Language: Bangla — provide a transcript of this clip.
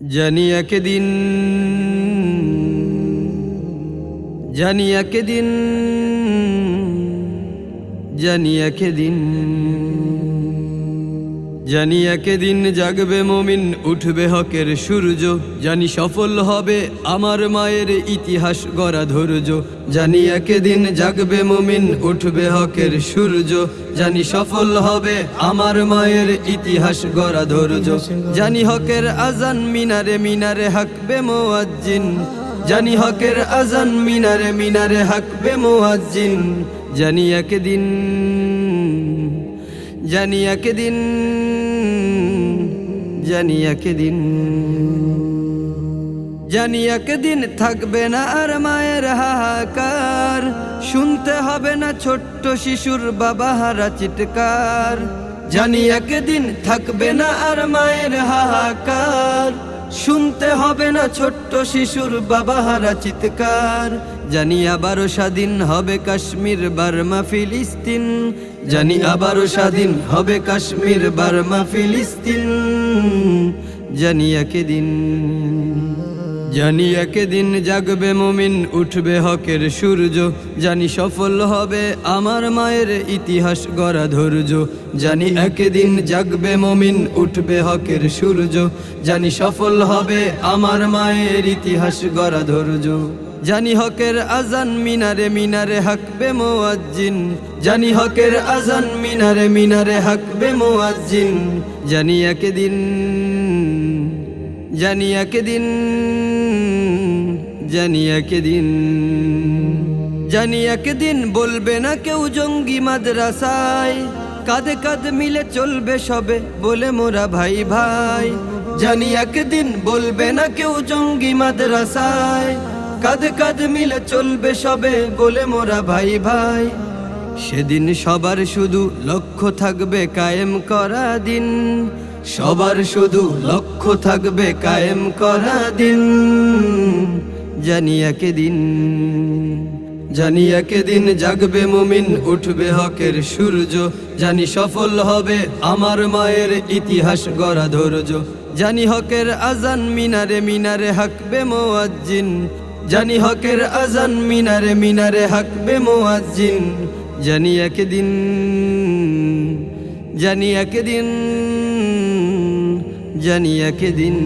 জানি একদিন জানি একদিন জানি একদিন জানি একদিন জাগবে মমিন, উঠবে হকের সূর্য। জানি সফল হবে আমার মায়ের ইতিহাস গড়া ধৈর্য। জানি একদিন জাগবে মমিন, উঠবে হকের সূর্য। জানি সফল হবে আমার মায়ের ইতিহাস গড়া ধৈর্য। জানি হকের আজান মিনারে মিনারে হাকবে মোয়াজ্জিন। জানি হকের আজান মিনারে মিনারে হাকবে মোয়াজ্জিন। জানি একদিন জানি একদিন জানি একদিন জানি একদিন থাকবে না আর মায়ের হাহাকার। শুনতে হবে না ছোট্ট শিশুর বাবা হারা চিৎকার। জানি একদিন থাকবে না আর মায়ের হাহাকার। শুনতে হবে না ছোট্ট শিশুর বাবা হারা চিৎকার। জানি আবারও স্বাধীন হবে কাশ্মীর, বার্মা, ফিলিস্তিন। জানি আবারও স্বাধীন হবে কাশ্মীর, বার্মা, ফিলিস্তিন। জানি একদিন জানি একদিন জাগবে মমিন, উঠবে হকের সূর্য। জানি সফল হবে আমার মায়ের ইতিহাস গড়া ধৈর্য। জানি একদিন জাগবে মমিন, উঠবে হকের সূর্য। জানি সফল হবে আমার মায়ের ইতিহাস গড়া ধৈর্য। জানি হকের আজান মিনারে মিনারে হাকবে মোয়াজ্জিন। জানি হকের আজান মিনারে মিনারে হাকবে মোয়াজ্জিন। জানি একদিন জানি একদিন জানি একদিন জানি একদিন বলবে না কেউ জঙ্গি মাদ্রাসায়। কাঁধে কাঁধ মিলে চলবে সবে বলে মোরা ভাই ভাই। জানি দিন বলবে না কেউ জঙ্গি মাদ্রাসায়। কাঁধে কাঁধ মিলে চলবে সবে বলে মোরা ভাই ভাই। সেদিন সবার শুধু লক্ষ্য থাকবে কায়েম করা দিন। সবার শুধু লক্ষ্য থাকবে কায়েম করা দিন। জানি একদিন জানি একদিন জাগবে মুমিন, উঠবে হকের সূর্য। জানি সফল হবে আমার মায়ের ইতিহাস গড়া ধৈর্য। জানি হকের আজান মিনারে মিনারে হাকবে মোয়াজ্জিন। জানি হকের আজান মিনারে মিনারে হাকবে মোয়াজ্জিন। জানি একদিন জানি একদিন। জানি একদিন